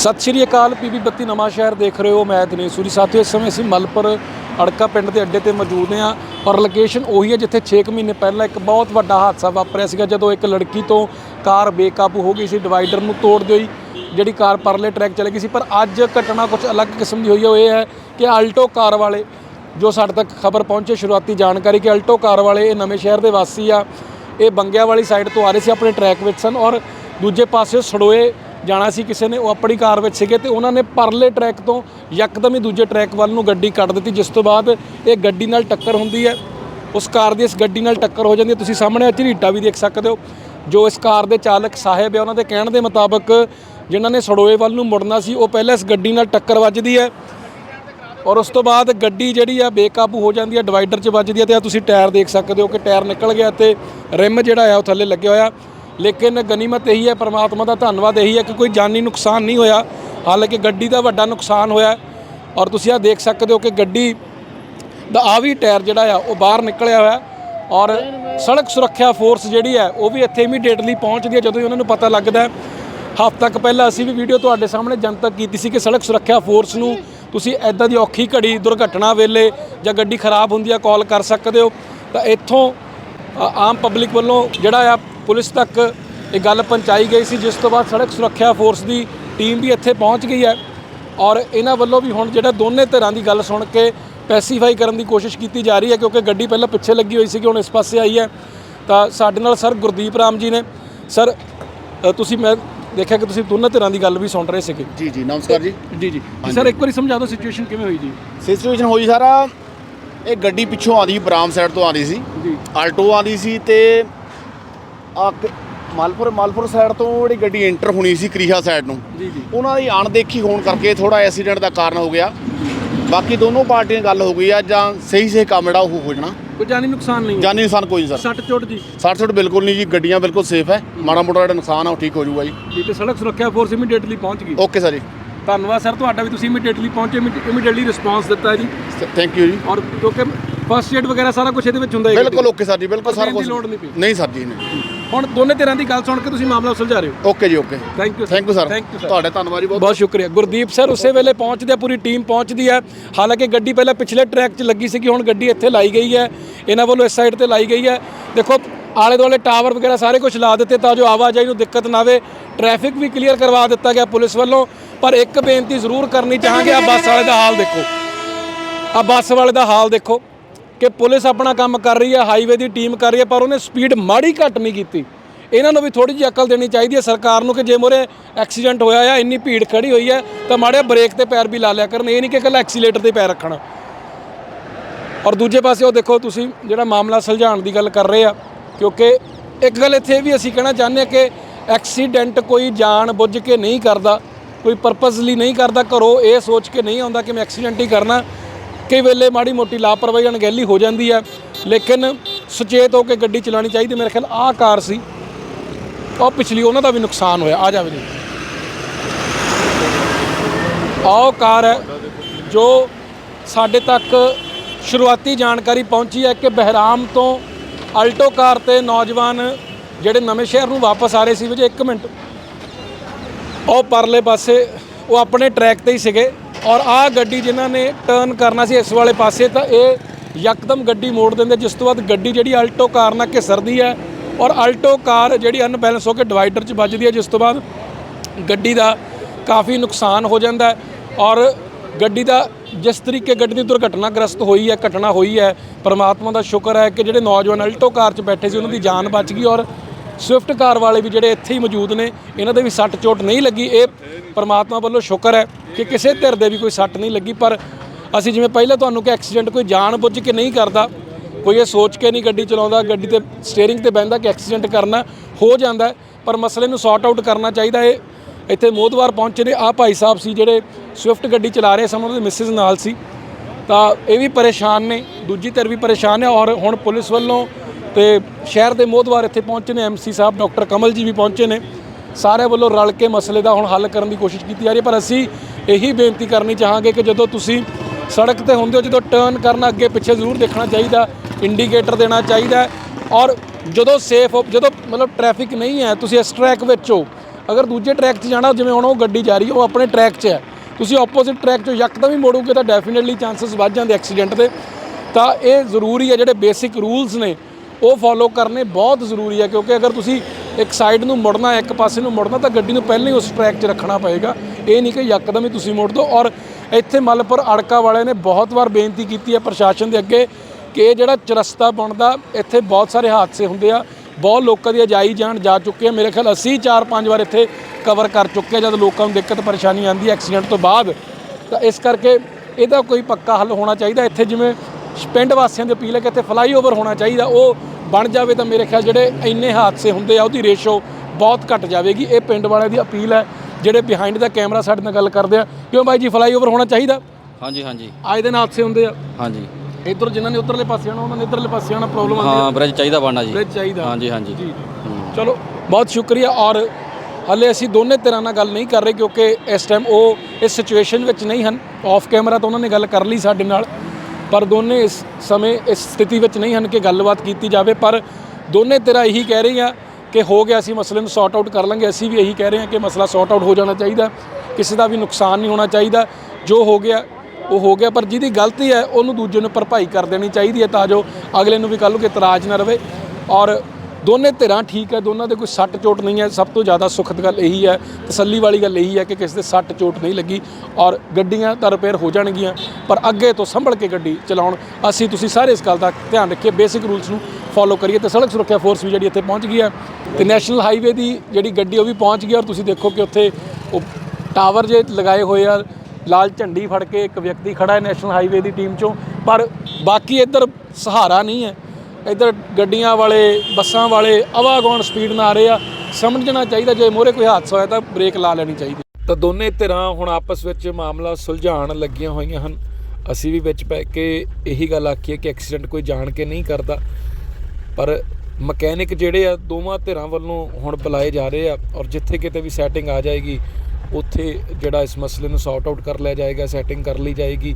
ਸਤਿ ਸ਼੍ਰੀ ਅਕਾਲ ਪੀਬੀ ਬੱਤੀ ਨਵਾਂ ਸ਼ਹਿਰ ਦੇਖ ਰਹੇ ਹੋ, ਮੈਂ ਦਿਨੇਸ਼ ਸੂਰੀ। ਸਾਥੀਓ, ਇਸ ਸਮੇਂ ਅਸੀਂ ਮਲਪੁਰ, ਅੜਕਾ ਪਿੰਡ ਦੇ ਅੱਡੇ ਤੇ ਮੌਜੂਦ ਹਾਂ ਔਰ ਲੋਕੇਸ਼ਨ ਉਹੀ ਹੈ ਜਿੱਥੇ 6 ਮਹੀਨੇ ਪਹਿਲਾਂ ਇੱਕ ਬਹੁਤ ਵੱਡਾ ਹਾਦਸਾ ਵਾਪਰਿਆ ਸੀਗਾ, ਜਦੋਂ ਇੱਕ ਲੜਕੀ ਤੋਂ ਕਾਰ ਬੇਕਾਬੂ ਹੋ ਗਈ ਸੀ, ਡਿਵਾਈਡਰ ਨੂੰ ਤੋੜਦੇ ਹੋਈ ਜਿਹੜੀ ਕਾਰ ਪਰਲੇ ਟਰੈਕ ਚਲੇ ਗਈ ਸੀ। ਪਰ ਅੱਜ ਘਟਨਾ ਕੁਝ ਅਲੱਗ ਕਿਸਮ ਦੀ ਹੋਈ ਹੈ, ਉਹ ਇਹ ਹੈ ਕਿ ਆਲਟੋ ਕਾਰ ਵਾਲੇ, ਜੋ ਸਾਡੇ ਤੱਕ ਖਬਰ ਪਹੁੰਚੇ, ਸ਼ੁਰੂਆਤੀ ਜਾਣਕਾਰੀ ਕਿ ਅਲਟੋ ਕਾਰ ਵਾਲੇ ਇਹ ਨਵੇਂ ਸ਼ਹਿਰ ਦੇ ਵਾਸੀ ਆ, ਇਹ ਬੰਗਿਆ ਵਾਲੀ ਸਾਈਡ ਤੋਂ ਆ ਰਹੇ ਸੀ, ਆਪਣੇ ਟਰੈਕ ਵਿੱਚ ਸਨ ਔਰ ਦੂਜੇ ਪਾਸੇ ਸੜੋਏ ਜਾਣਾ ਸੀ ਕਿਸੇ ਨੇ, ਉਹ ਆਪਣੀ ਕਾਰ ਵਿੱਚ ਸੀਗੇ ਤੇ ਉਹਨਾਂ ਨੇ ਪਰਲੇ ਟਰੈਕ ਤੋਂ ਯਕਦਮ ਹੀ ਦੂਜੇ ਟਰੈਕ ਵੱਲ ਨੂੰ ਗੱਡੀ ਕੱਢ ਦਿੱਤੀ, ਜਿਸ ਤੋਂ ਬਾਅਦ ਇਹ ਗੱਡੀ ਨਾਲ ਟੱਕਰ ਹੁੰਦੀ ਹੈ। ਉਸ ਕਾਰ ਦੀ ਇਸ ਗੱਡੀ ਨਾਲ ਟੱਕਰ ਹੋ ਜਾਂਦੀ ਹੈ। ਤੁਸੀਂ ਸਾਹਮਣੇ ਝਰੀਟਾ ਵੀ ਦੇਖ ਸਕਦੇ ਹੋ, ਜੋ ਇਸ ਕਾਰ ਦੇ ਚਾਲਕ ਸਾਹਿਬ ਹੈ, ਉਹਨਾਂ ਦੇ ਕਹਿਣ ਦੇ ਮੁਤਾਬਕ ਜਿਨ੍ਹਾਂ ਨੇ ਸੜੋਏ ਵੱਲ ਨੂੰ ਮੁੜਨਾ ਸੀ, ਉਹ ਪਹਿਲਾਂ ਇਸ ਗੱਡੀ ਨਾਲ ਟੱਕਰ ਵੱਜਦੀ ਹੈ ਔਰ ਉਸ ਤੋਂ ਬਾਅਦ ਗੱਡੀ ਜਿਹੜੀ ਆ ਬੇਕਾਬੂ ਹੋ ਜਾਂਦੀ ਹੈ, ਡਿਵਾਈਡਰ 'ਚ ਵੱਜਦੀ ਹੈ ਤੇ ਆ ਤੁਸੀਂ ਟਾਇਰ ਦੇਖ ਸਕਦੇ ਹੋ ਕਿ ਟਾਇਰ ਨਿਕਲ ਗਿਆ ਤੇ ਰਿਮ ਜਿਹੜਾ ਆ ਉਹ ਥੱਲੇ ਲੱਗਿਆ ਹੋਇਆ। ਲੇਕਿਨ ਗਨੀਮਤ ਇਹੀ ਹੈ, ਪਰਮਾਤਮਾ ਦਾ ਧੰਨਵਾਦ ਇਹੀ ਹੈ ਕਿ ਕੋਈ ਜਾਨੀ ਨੁਕਸਾਨ ਨਹੀਂ ਹੋਇਆ। ਹਾਲਾਂਕਿ ਗੱਡੀ ਦਾ ਵੱਡਾ ਨੁਕਸਾਨ ਹੋਇਆ ਔਰ ਤੁਸੀਂ ਆ ਦੇਖ ਸਕਦੇ ਹੋ ਕਿ ਗੱਡੀ ਦਾ ਆ ਵੀ ਟਾਇਰ ਜਿਹੜਾ ਆ, ਉਹ ਬਾਹਰ ਨਿਕਲਿਆ ਹੋਇਆ ਔਰ ਸੜਕ ਸੁਰੱਖਿਆ ਫੋਰਸ ਜਿਹੜੀ ਹੈ, ਉਹ ਵੀ ਇੱਥੇ ਇਮੀਡੀਏਟਲੀ ਪਹੁੰਚਦੀ ਹੈ, ਜਦੋਂ ਹੀ ਉਹਨਾਂ ਨੂੰ ਪਤਾ ਲੱਗਦਾ ਹੈ। ਹਫ਼ਤਾ ਕੁ ਪਹਿਲਾਂ ਅਸੀਂ ਵੀ ਵੀਡੀਓ ਤੁਹਾਡੇ ਸਾਹਮਣੇ ਜਨਤਕ ਕੀਤੀ ਸੀ ਕਿ ਸੜਕ ਸੁਰੱਖਿਆ ਫੋਰਸ ਨੂੰ ਤੁਸੀਂ ਐਦਾਂ ਦੀ ਔਖੀ ਘੜੀ, ਦੁਰਘਟਨਾ ਵੇਲੇ ਜਾਂ ਗੱਡੀ ਖਰਾਬ ਹੁੰਦੀ ਆ ਕਾਲ ਕਰ ਸਕਦੇ ਹੋ। ਤਾਂ ਇੱਥੋਂ ਆਮ ਪਬਲਿਕ ਵੱਲੋਂ ਜਿਹੜਾ ਆ ਪੁਲਿਸ ਤੱਕ ਇਹ ਗੱਲ ਪਹੁੰਚਾਈ ਗਈ ਸੀ ਜਿਸ ਤੋਂ ਬਾਅਦ ਸੜਕ ਸੁਰੱਖਿਆ ਫੋਰਸ ਦੀ ਟੀਮ ਵੀ ਇੱਥੇ ਪਹੁੰਚ ਗਈ ਹੈ। ਔਰ ਇਹਨਾਂ ਵੱਲੋਂ ਵੀ ਹੁਣ ਜਿਹੜਾ ਦੋਨੇ ਧਿਰਾਂ ਦੀ ਗੱਲ ਸੁਣ ਕੇ ਪੈਸੀਫਾਈ ਕਰਨ ਦੀ ਕੋਸ਼ਿਸ਼ ਕੀਤੀ ਜਾ ਰਹੀ ਹੈ ਕਿਉਂਕਿ ਗੱਡੀ ਪਹਿਲਾਂ ਪਿੱਛੇ ਲੱਗੀ ਹੋਈ ਸੀ ਕਿ ਹੁਣ ਇਸ ਪਾਸੇ ਆਈ ਹੈ। ਤਾਂ ਸਾਡੇ ਨਾਲ ਸਰ ਗੁਰਦੀਪ ਰਾਮ ਜੀ ਨੇ। ਸਰ ਤੁਸੀਂ ਮੈਂ ਦੇਖਿਆ ਕਿ ਤੁਸੀਂ ਦੋਨਾਂ ਧਿਰਾਂ ਦੀ ਗੱਲ ਵੀ ਸੁਣ ਰਹੇ ਸੀਗੇ। ਜੀ ਜੀ ਨਮਸਕਾਰ ਜੀ। ਜੀ ਜੀ। ਸਰ ਇੱਕ ਵਾਰੀ ਸਮਝਾ ਦਿਓ ਸਿਚੁਏਸ਼ਨ ਕਿਵੇਂ ਹੋਈ ਜੀ? ਸਿਚੁਏਸ਼ਨ ਹੋਈ ਸਾਰਾ ਇਹ ਗੱਡੀ ਪਿੱਛੋਂ ਆਉਂਦੀ ਸੀ ਬਰਾਮ ਸਾਈਡ ਤੋਂ ਆਉਂਦੀ ਸੀ। ਜੀ। ਆਲਟੋ ਆਉਂਦੀ ਸੀ ਤੇ ਆ ਮਾਲਪੁਰ ਮਾਲਪੁਰ ਸਾਈਡ ਤੋਂ ਜਿਹੜੀ ਗੱਡੀ ਐਂਟਰ ਹੋਣੀ ਸੀ ਕਰੀਹਾ ਸਾਈਡ ਨੂੰ। ਜੀ ਜੀ। ਉਹਨਾਂ ਦੀ ਅਣਦੇਖੀ ਹੋਣ ਕਰਕੇ ਥੋੜਾ ਐਕਸੀਡੈਂਟ ਦਾ ਕਾਰਨ ਹੋ ਗਿਆ। ਬਾਕੀ ਦੋਨੋਂ ਪਾਰਟੀਆਂ ਗੱਲ ਹੋ ਗਈ ਆ ਜਾਂ ਸਹੀ ਸਹੀ ਕੰਮ ਜਿਹੜਾ ਉਹ ਹੋ ਜਾਣਾ। ਕੋਈ ਜਾਨੀ ਨੁਕਸਾਨ ਨਹੀਂ? ਜਾਨੀ ਨੁਕਸਾਨ ਕੋਈ ਨਹੀਂ ਸਰ। ਸੱਟ ਚੋਟ ਜੀ? ਸੱਟ ਸੁੱਟ ਬਿਲਕੁਲ ਨਹੀਂ ਜੀ ਗੱਡੀਆਂ ਬਿਲਕੁਲ ਸੇਫ ਹੈ। ਮਾੜਾ ਮੋਟਾ ਜਿਹੜਾ ਨੁਕਸਾਨ ਆ ਉਹ ਠੀਕ ਹੋ ਜਾਊਗਾ ਜੀ। ਤੇ ਸੜਕ ਸੁਰੱਖਿਆ ਫੋਰਸ ਇਮੀਡੀਏਟਲੀ ਪਹੁੰਚ ਗਈ। ਓਕੇ ਸਰ ਜੀ। ਧੰਨਵਾਦ ਸਰ ਤੁਹਾਡਾ ਵੀ ਤੁਸੀਂ ਇਮੀਡੀਏਟਲੀ ਪਹੁੰਚੇ ਇਮੀਡੀਏਟਲੀ ਰਿਸਪਾਂਸ ਦਿੱਤਾ ਜੀ। ਥੈਂਕ ਯੂ ਜੀ। ਔਰ ਕਿਉਂਕਿ ਫਸਟ ਏਡ ਵਗੈਰਾ ਸਾਰਾ ਕੁਝ ਇਹਦੇ ਵਿੱਚ ਹੁੰਦਾ ਹੈ ਬਿਲਕੁਲ ਓਕੇ ਸਰ ਜੀ ਬਿਲਕੁਲ ਸਾਰਾ ਕੁਝ ਲੋੜ ਨਹੀਂ ਪਈ। ਨਹੀਂ ਸਰ ਜੀ ਨਹੀਂ। ਹੁਣ ਦੋਨੇ ਧਿਰਾਂ ਦੀ ਗੱਲ ਸੁਣ ਕੇ ਤੁਸੀਂ ਮਾਮਲਾ ਸੁਲਝਾ ਰਹੇ ਹੋ। ਓਕੇ ਜੀ okay thank you thank you sir thank you sir ਤੁਹਾਡੇ ਧੰਨਵਾਦ ਜੀ ਬਹੁਤ ਬਹੁਤ ਸ਼ੁਕਰੀਆ। ਗੁਰਦੀਪ ਸਰ ਉਸੇ ਵੇਲੇ ਪਹੁੰਚਦੇ ਆ ਪੂਰੀ ਟੀਮ ਪਹੁੰਚਦੀ ਹੈ। ਹਾਲਾਂਕਿ ਗੱਡੀ ਪਹਿਲਾਂ ਪਿਛਲੇ ਟਰੈਕ 'ਚ ਲੱਗੀ ਸੀ ਕਿ ਹੁਣ ਗੱਡੀ ਇੱਥੇ ਲਾਈ ਗਈ ਹੈ। ਇਹਨਾਂ ਵੱਲੋਂ ਇਸ ਸਾਈਡ ਤੇ ਲਾਈ ਗਈ ਹੈ। ਦੇਖੋ ਆਲੇ ਦੁਆਲੇ ਟਾਵਰ ਵਗੈਰਾ ਸਾਰੇ ਕੁਝ ਲਾ ਦਿੱਤੇ ਤਾਂ ਜੋ ਆਵਾਜਾਈ ਨੂੰ ਦਿੱਕਤ ਨਾ ਆਵੇ। ਟ੍ਰੈਫਿਕ ਵੀ ਕਲੀਅਰ ਕਰਵਾ ਦਿੱਤਾ ਗਿਆ ਪੁਲਿਸ ਵੱਲੋਂ। ਪਰ ਇੱਕ ਬੇਨਤੀ ਜ਼ਰੂਰ ਕਰਨੀ ਚਾਹਾਂਗੇ ਆ ਬੱਸ ਵਾਲੇ ਦਾ ਹਾਲ ਦੇਖੋ। ਆ ਬੱਸ ਵਾਲੇ ਦਾ ਹਾਲ ਦੇਖੋ ਕਿ ਪੁਲਿਸ ਆਪਣਾ ਕੰਮ ਕਰ ਰਹੀ ਹੈ, ਹਾਈਵੇ ਦੀ ਟੀਮ ਕਰ ਰਹੀ ਹੈ, ਪਰ ਉਹਨੇ ਸਪੀਡ ਮਾੜੀ ਘੱਟ ਨਹੀਂ ਕੀਤੀ। ਇਹਨਾਂ ਨੂੰ ਵੀ ਥੋੜੀ ਜਿਹੀ ਅਕਲ ਦੇਣੀ ਚਾਹੀਦੀ ਹੈ, ਸਰਕਾਰ ਨੂੰ ਕਿ ਜੇ ਮੋਰੇ ਐਕਸੀਡੈਂਟ ਹੋਇਆ ਆ, ਇੰਨੀ ਭੀੜ ਖੜੀ ਹੋਈ ਹੈ, ਤਾਂ ਮਾੜੇ ਬ੍ਰੇਕ ਤੇ ਪੈਰ ਵੀ ਲਾ ਲਿਆ ਕਰਨ। ਇਹ ਨਹੀਂ ਕਿ ਇਕੱਲਾ ਐਕਸੀਲੇਟਰ ਤੇ ਪੈਰ ਰੱਖਣਾ। ਔਰ ਦੂਜੇ ਪਾਸੇ ਉਹ ਦੇਖੋ, ਤੁਸੀਂ ਜਿਹੜਾ ਮਾਮਲਾ ਸੁਲਝਾਉਣ ਦੀ ਗੱਲ ਕਰ ਰਹੇ ਆ, ਕਿਉਂਕਿ ਇੱਕ ਗੱਲ ਇੱਥੇ ਇਹ ਵੀ ਅਸੀਂ ਕਹਿਣਾ ਚਾਹੁੰਦੇ ਹਾਂ ਕਿ ਐਕਸੀਡੈਂਟ ਕੋਈ ਜਾਣ ਬੁੱਝ ਕੇ ਨਹੀਂ ਕਰਦਾ। ਕੋਈ ਪਰਪਸਲੀ ਨਹੀਂ ਕਰਦਾ, ਘਰੋਂ ਇਹ ਸੋਚ ਕੇ ਨਹੀਂ ਆਉਂਦਾ ਕਿ ਮੈਂ ਐਕਸੀਡੈਂਟ ਹੀ ਕਰਨਾ। ਕਈ ਵੇਲੇ ਮਾੜੀ ਮੋਟੀ ਲਾਪਰਵਾਹੀ ਅਣਗਹਿਲੀ ਹੋ ਜਾਂਦੀ ਹੈ, ਲੇਕਿਨ ਸੁਚੇਤ ਹੋ ਕੇ ਗੱਡੀ ਚਲਾਉਣੀ ਚਾਹੀਦੀ। ਮੇਰੇ ਖਿਆਲ ਆਹ ਕਾਰ ਸੀ, ਉਹ ਪਿਛਲੀ ਉਹਨਾਂ ਦਾ ਵੀ ਨੁਕਸਾਨ ਹੋਇਆ, ਆ ਜਾਵੇ ਜੀ ਆਹ ਕਾਰ ਹੈ ਜੋ ਸਾਡੇ ਤੱਕ ਸ਼ੁਰੂਆਤੀ ਜਾਣਕਾਰੀ ਪਹੁੰਚੀ ਹੈ ਕਿ ਬਹਿਰਾਮ ਤੋਂ ਅਲਟੋ ਕਾਰ ਤੇ ਨੌਜਵਾਨ ਜਿਹੜੇ ਨਵੇਂ ਸ਼ਹਿਰ ਨੂੰ ਵਾਪਸ ਆ ਰਹੇ ਸੀ। ਵਿਜੇ 1 ਮਿੰਟ। ਉਹ ਪਰਲੇ ਪਾਸੇ, ਉਹ ਆਪਣੇ ਟਰੈਕ ਤੇ ਹੀ ਸੀਗੇ ਔਰ ਆਹ ਗੱਡੀ ਜਿਨ੍ਹਾਂ ਨੇ ਟਰਨ ਕਰਨਾ ਸੀ ਇਸ ਵਾਲੇ ਪਾਸੇ, ਤਾਂ ਇਹ ਯਕਦਮ ਗੱਡੀ ਮੋੜ ਦਿੰਦੇ, ਜਿਸ ਤੋਂ ਬਾਅਦ ਗੱਡੀ ਜਿਹੜੀ ਅਲਟੋ ਕਾਰ ਨਾਲ ਘਿਸਰਦੀ ਹੈ ਔਰ ਅਲਟੋ ਕਾਰ ਜਿਹੜੀ ਅਨਬੈਲੈਂਸ ਹੋ ਕੇ ਡਿਵਾਈਡਰ 'ਚ ਵੱਜਦੀ ਹੈ, ਜਿਸ ਤੋਂ ਬਾਅਦ ਗੱਡੀ ਦਾ ਕਾਫੀ ਨੁਕਸਾਨ ਹੋ ਜਾਂਦਾ ਔਰ ਗੱਡੀ ਦਾ ਜਿਸ ਤਰੀਕੇ ਗੱਡੀ ਦੀ ਦੁਰਘਟਨਾਗ੍ਰਸਤ ਹੋਈ ਹੈ, ਘਟਨਾ ਹੋਈ ਹੈ, ਪਰਮਾਤਮਾ ਦਾ ਸ਼ੁਕਰ ਹੈ ਕਿ ਜਿਹੜੇ ਨੌਜਵਾਨ ਅਲਟੋ ਕਾਰ 'ਚ ਬੈਠੇ ਸੀ, ਉਹਨਾਂ ਦੀ ਜਾਨ ਬਚ ਗਈ ਔਰ ਸਵਿਫਟ ਕਾਰ ਵਾਲੇ ਵੀ ਜਿਹੜੇ ਇੱਥੇ ਹੀ ਮੌਜੂਦ ਨੇ, ਇਹਨਾਂ ਦੇ ਵੀ ਸੱਟ ਚੋਟ ਨਹੀਂ ਲੱਗੀ। ਇਹ ਪਰਮਾਤਮਾ ਵੱਲੋਂ ਸ਼ੁਕਰ ਹੈ ਕਿ ਕਿਸੇ ਧਿਰ ਦੇ ਵੀ ਕੋਈ ਸੱਟ ਨਹੀਂ ਲੱਗੀ, ਪਰ ਅਸੀਂ ਜਿਵੇਂ ਪਹਿਲਾਂ ਤੁਹਾਨੂੰ ਕਿ ਐਕਸੀਡੈਂਟ ਕੋਈ ਜਾਣ ਬੁੱਝ ਕੇ ਨਹੀਂ ਕਰਦਾ। ਕੋਈ ਇਹ ਸੋਚ ਕੇ ਨਹੀਂ ਗੱਡੀ ਚਲਾਉਂਦਾ, ਗੱਡੀ ਤੇ ਸਟੀਅਰਿੰਗ ਤੇ ਬਹਿੰਦਾ ਕਿ ਐਕਸੀਡੈਂਟ ਕਰਨਾ ਹੋ ਜਾਂਦਾ ਪਰ ਮਸਲੇ ਨੂੰ ਸੌਰਟ ਆਊਟ ਕਰਨਾ ਚਾਹੀਦਾ ਹੈ। ਇੱਥੇ ਮੋਦਵਾਰ ਪਹੁੰਚੇ ਨੇ ਆ ਭਾਈ ਸਾਹਿਬ ਸੀ ਜਿਹੜੇ ਸਵਿਫਟ ਗੱਡੀ ਚਲਾ ਰਹੇ ਸਨ, ਉਹਨਾਂ ਦੇ ਮਿਸਿਸ ਨਾਲ ਸੀ। ਤਾਂ ਇਹ ਵੀ ਪਰੇਸ਼ਾਨ ਨੇ, ਦੂਜੀ ਧਿਰ ਵੀ ਪਰੇਸ਼ਾਨ ਹੈ ਔਰ ਹੁਣ ਪੁਲਿਸ ਵੱਲੋਂ ਤੇ ਸ਼ਹਿਰ ਦੇ ਮੋਦਵਾਰ ਇੱਥੇ ਪਹੁੰਚੇ ਨੇ ਐਮਸੀ ਸਾਹਿਬ, ਡਾਕਟਰ ਕਮਲ ਜੀ ਵੀ ਪਹੁੰਚੇ ਨੇ। ਸਾਰੇ ਵੱਲੋਂ ਰਲ ਕੇ ਮਸਲੇ ਦਾ ਹੁਣ ਹੱਲ ਕਰਨ ਦੀ ਕੋਸ਼ਿਸ਼ ਕੀਤੀ ਜਾ ਰਹੀ ਹੈ, ਪਰ ਅਸੀਂ ਇਹੀ ਬੇਨਤੀ ਕਰਨੀ ਚਾਹਾਂਗੇ ਕਿ ਜਦੋਂ ਤੁਸੀਂ ਸੜਕ ਤੇ ਹੁੰਦੇ ਹੋ, ਜਦੋਂ ਟਰਨ ਕਰਨ ਅੱਗੇ ਪਿੱਛੇ ਜ਼ਰੂਰ ਦੇਖਣਾ ਚਾਹੀਦਾ ਇੰਡੀਕੇਟਰ ਦੇਣਾ ਚਾਹੀਦਾ ਔਰ ਜਦੋਂ ਸੇਫ ਹੋ ਜਦੋਂ ਮਤਲਬ ਟ੍ਰੈਫਿਕ ਨਹੀਂ ਹੈ, ਤੁਸੀਂ ਇਸ ਟਰੈਕ ਵਿੱਚ ਹੋ। ਅਗਰ ਦੂਜੇ ਟਰੈਕ 'ਚ ਜਾਣਾ, ਜਿਵੇਂ ਹੁਣ ਉਹ ਗੱਡੀ ਜਾ ਰਹੀ ਹੈ, ਉਹ ਆਪਣੇ ਟਰੈਕ 'ਚ ਹੈ। ਤੁਸੀਂ ਆਪੋਜ਼ਿਟ ਟਰੈਕ 'ਚੋਂ ਯਕਦਮ ਹੀ ਮੋੜੋਗੇ ਤਾਂ ਡੈਫੀਨਿਟਲੀ ਚਾਂਸਸ ਵੱਧ ਜਾਂਦੇ ਐਕਸੀਡੈਂਟ ਦੇ। ਤਾਂ ਇਹ ਜ਼ਰੂਰੀ ਹੈ, ਜਿਹੜੇ ਬੇਸਿਕ ਰੂਲਸ ਨੇ ਉਹ ਫੋਲੋ ਕਰਨੇ ਬਹੁਤ ਜ਼ਰੂਰੀ ਹੈ ਕਿਉਂਕਿ ਅਗਰ ਤੁਸੀਂ ਇੱਕ ਸਾਈਡ ਨੂੰ ਮੁੜਨਾ, ਇੱਕ ਪਾਸੇ ਨੂੰ ਮੁੜਨਾ, ਤਾਂ ਗੱਡੀ ਨੂੰ ਪਹਿਲਾਂ ਹੀ ਉਸ ਟਰੈਕ 'ਚ ਰੱਖਣਾ ਪਏਗਾ। ਇਹ ਨਹੀਂ ਕਿ ਯਕਦਮ ਹੀ ਤੁਸੀਂ ਮੁੜ ਦਿਓ ਔਰ ਇੱਥੇ ਮਲਪੁਰ ਅੜਕਾ ਵਾਲਿਆਂ ਨੇ ਬਹੁਤ ਵਾਰ ਬੇਨਤੀ ਕੀਤੀ ਹੈ ਪ੍ਰਸ਼ਾਸਨ ਦੇ ਅੱਗੇ ਕਿ ਇਹ ਜਿਹੜਾ ਚਰਸਤਾ ਬਣਦਾ, ਇੱਥੇ ਬਹੁਤ ਸਾਰੇ ਹਾਦਸੇ ਹੁੰਦੇ ਆ। ਬਹੁਤ ਲੋਕਾਂ ਦੀ ਅਜਾਈ ਜਾਨ ਜਾ ਚੁੱਕੇ ਆ ਮੇਰੇ ਖਿਆਲ ਅਸੀਂ 4-5 ਵਾਰ ਇੱਥੇ ਕਵਰ ਕਰ ਚੁੱਕੇ ਆ ਜਦ ਲੋਕਾਂ ਨੂੰ ਦਿੱਕਤ ਪਰੇਸ਼ਾਨੀ ਆਉਂਦੀ ਐਕਸੀਡੈਂਟ ਤੋਂ ਬਾਅਦ। ਤਾਂ ਇਸ ਕਰਕੇ ਇਹਦਾ ਕੋਈ ਪੱਕਾ ਹੱਲ ਹੋਣਾ ਚਾਹੀਦਾ। ਇੱਥੇ ਜਿਵੇਂ ਪਿੰਡ ਵਾਸੀਆਂ ਦੀ ਅਪੀਲ ਹੈ ਕਿ ਇੱਥੇ ਫਲਾਈਓਵਰ ਹੋਣਾ ਚਾਹੀਦਾ। ਉਹ ਬਣ ਜਾਵੇ ਤਾਂ ਮੇਰੇ ਖਿਆਲ ਜਿਹੜੇ ਇੰਨੇ ਹਾਦਸੇ ਹੁੰਦੇ ਆ ਉਹਦੀ ਰੇਸ਼ੋ ਬਹੁਤ ਘਟ ਜਾਵੇਗੀ। ਇਹ ਪਿੰਡ ਵਾਲਿਆਂ ਦੀ ਅਪੀਲ ਹੈ ਜਿਹੜੇ ਬਿਹਾਈਂਡ ਦਾ ਕੈਮਰਾ ਸਾਡੇ ਨਾਲ ਗੱਲ ਕਰਦੇ ਆ ਕਿਉਂ ਬਾਈ ਜੀ ਫਲਾਈਓਵਰ ਹੋਣਾ ਚਾਹੀਦਾ। ਹਾਂਜੀ ਹਾਂਜੀ। ਅੱਜ ਦਿਨ ਹਾਦਸੇ ਹੁੰਦੇ ਆ। ਹਾਂਜੀ। ਇੱਧਰ ਜਿਨ੍ਹਾਂ ਨੇ ਉਧਰਲੇ ਪਾਸੇ ਆਉਣਾ ਉਹਨਾਂ ਨੇ ਇੱਧਰਲੇ ਪਾਸੇ ਆਉਣਾ ਪ੍ਰੋਬਲਮ ਆਉਂਦੀ ਹਾਂ ਬ੍ਰਿਜ ਚਾਹੀਦਾ ਬਣਨਾ ਜੀ। ਬ੍ਰਿਜ ਚਾਹੀਦਾ। ਹਾਂਜੀ ਹਾਂਜੀ। ਚਲੋ ਬਹੁਤ ਸ਼ੁਕਰੀਆ। ਔਰ ਹਲੇ ਅਸੀਂ ਦੋਨੇ ਤਰ੍ਹਾਂ ਨਾਲ ਗੱਲ ਨਹੀਂ ਕਰ ਰਹੇ ਕਿਉਂਕਿ ਇਸ ਟਾਈਮ ਉਹ ਇਸ ਸਿਚੁਏਸ਼ਨ ਵਿੱਚ ਨਹੀਂ ਹਨ। ਆਫ ਕੈਮਰਾ ਤਾਂ ਉਹਨਾਂ ਨੇ ਗੱਲ ਕਰ ਲਈ ਸਾਡੇ ਨਾਲ। ਪਰ ਦੋਨੇ ਇਸ ਸਮੇਂ ਇਸ ਸਥਿਤੀ ਵਿੱਚ ਨਹੀਂ ਹਨ ਕਿ ਗੱਲਬਾਤ ਕੀਤੀ ਜਾਵੇ, ਪਰ ਦੋਨੇ ਤੇਰਾ ਇਹੀ ਕਹਿ ਰਹੀਆਂ ਕਿ ਹੋ ਗਿਆ ਅਸੀਂ ਮਸਲੇ ਨੂੰ ਸੌਰਟ ਆਊਟ ਕਰ ਲਾਂਗੇ। ਅਸੀਂ ਵੀ ਇਹੀ ਕਹਿ ਰਹੇ ਹਾਂ ਕਿ ਮਸਲਾ ਸੌਰਟ ਆਊਟ ਹੋ ਜਾਣਾ ਚਾਹੀਦਾ, ਕਿਸੇ ਦਾ ਵੀ ਨੁਕਸਾਨ ਨਹੀਂ ਹੋਣਾ ਚਾਹੀਦਾ। ਜੋ ਹੋ ਗਿਆ, ਉਹ ਹੋ ਗਿਆ, ਪਰ ਜਿਹਦੀ ਗਲਤੀ ਹੈ, ਉਹਨੂੰ ਦੂਜੇ ਨੂੰ ਭਰਪਾਈ ਕਰ ਦੇਣੀ ਚਾਹੀਦੀ ਹੈ ਤਾਂ ਜੋ ਅਗਲੇ ਨੂੰ ਵੀ ਕੱਲ੍ਹ ਨੂੰ ਕਿ ਇਤਰਾਜ਼ ਨਾ ਰਵੇ। ਔਰ ਦੋਨੇ ਧਿਰਾਂ ਠੀਕ ਹੈ, ਦੋਨਾਂ ਦੇ ਕੋਈ ਸੱਟ ਚੋਟ ਨਹੀਂ ਹੈ। ਸਭ ਤੋਂ ਜ਼ਿਆਦਾ ਸੁਖਦ ਗੱਲ ਇਹੀ ਹੈ, ਤਸੱਲੀ ਵਾਲੀ ਗੱਲ ਇਹੀ ਹੈ ਕਿ ਕਿਸੇ ਦੇ ਸੱਟ ਚੋਟ ਨਹੀਂ ਲੱਗੀ ਔਰ ਗੱਡੀਆਂ ਤਾਂ ਰਿਪੇਅਰ ਹੋ ਜਾਣਗੀਆਂ, ਪਰ ਅੱਗੇ ਤੋਂ ਸੰਭਲ ਕੇ ਗੱਡੀ ਚਲਾਉਣ ਅਸੀਂ ਤੁਸੀਂ ਸਾਰੇ ਇਸ ਗੱਲ ਦਾ ਧਿਆਨ ਰੱਖੀਏ। ਬੇਸਿਕ ਰੂਲਸ ਨੂੰ ਫੋਲੋ ਕਰੀਏ ਤੇ ਸੜਕ ਸੁਰੱਖਿਆ ਫੋਰਸ ਵੀ ਜਿਹੜੀ ਇੱਥੇ ਪਹੁੰਚ ਗਈ ਹੈ ਤੇ ਨੈਸ਼ਨਲ ਹਾਈਵੇ ਦੀ ਜਿਹੜੀ ਗੱਡੀ ਉਹ ਵੀ ਪਹੁੰਚ ਗਈ ਔਰ ਤੁਸੀਂ ਦੇਖੋ ਕਿ ਉੱਥੇ ਉਹ ਟਾਵਰ ਜੇ ਲਗਾਏ ਹੋਏ ਆ, ਲਾਲ ਝੰਡੀ ਫੜ ਕੇ ਇੱਕ ਵਿਅਕਤੀ ਖੜਾ ਹੈ ਨੈਸ਼ਨਲ ਹਾਈਵੇ ਦੀ ਟੀਮ ਚੋਂ, ਪਰ ਬਾਕੀ ਇੱਧਰ ਸਹਾਰਾ ਨਹੀਂ ਹੈ। ਇੱਧਰ ਗੱਡੀਆਂ ਵਾਲੇ, ਬੱਸਾਂ ਵਾਲੇ ਆਵਾਗੌਣ ਸਪੀਡ ਨਾਲ ਆ ਰਹੇ ਆ। ਸਮਝਣਾ ਚਾਹੀਦਾ, ਜੇ ਮੋਰੇ ਕੋਈ ਹਾਦਸਾ ਹੋਇਆ ਤਾਂ ਬ੍ਰੇਕ ਲਾ ਲੈਣੀ ਚਾਹੀਦੀ। ਤਾਂ ਦੋਨੇ ਧਿਰਾਂ ਹੁਣ ਆਪਸ ਵਿੱਚ ਮਾਮਲਾ ਸੁਲਝਾਉਣ ਲੱਗੀਆਂ ਹੋਈਆਂ ਹਨ। ਅਸੀਂ ਵੀ ਵਿੱਚ ਪੈ ਕੇ ਇਹੀ ਗੱਲ ਆਖੀਏ ਕਿ ਐਕਸੀਡੈਂਟ ਕੋਈ ਜਾਣ ਕੇ ਨਹੀਂ ਕਰਦਾ। ਪਰ ਮਕੈਨਿਕ ਜਿਹੜੇ ਆ, ਦੋਵਾਂ ਧਿਰਾਂ ਵੱਲੋਂ ਹੁਣ ਬੁਲਾਏ ਜਾ ਰਹੇ ਆ ਔਰ ਜਿੱਥੇ ਕਿਤੇ ਵੀ ਸੈਟਿੰਗ ਆ ਜਾਏਗੀ, ਉੱਥੇ ਜਿਹੜਾ ਇਸ ਮਸਲੇ ਨੂੰ ਸੌਰਟ ਆਊਟ ਕਰ ਲਿਆ ਜਾਏਗਾ ਸੈਟਿੰਗ ਕਰ ਲਈ ਜਾਏਗੀ।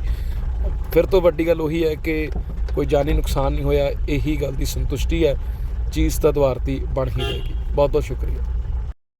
ਫਿਰ ਤੋਂ ਵੱਡੀ ਗੱਲ ਉਹੀ ਹੈ ਕਿ ਕੋਈ ਜਾਨੀ ਨੁਕਸਾਨ ਨਹੀਂ ਹੋਇਆ, ਇਹੀ ਗੱਲ ਦੀ ਸੰਤੁਸ਼ਟੀ ਹੈ, ਚੀਜ਼ ਤਾਂ ਦੁਆਰਤੀ ਬਣ ਹੀ ਜਾਏਗੀ। ਬਹੁਤ ਬਹੁਤ ਸ਼ੁਕਰੀਆ।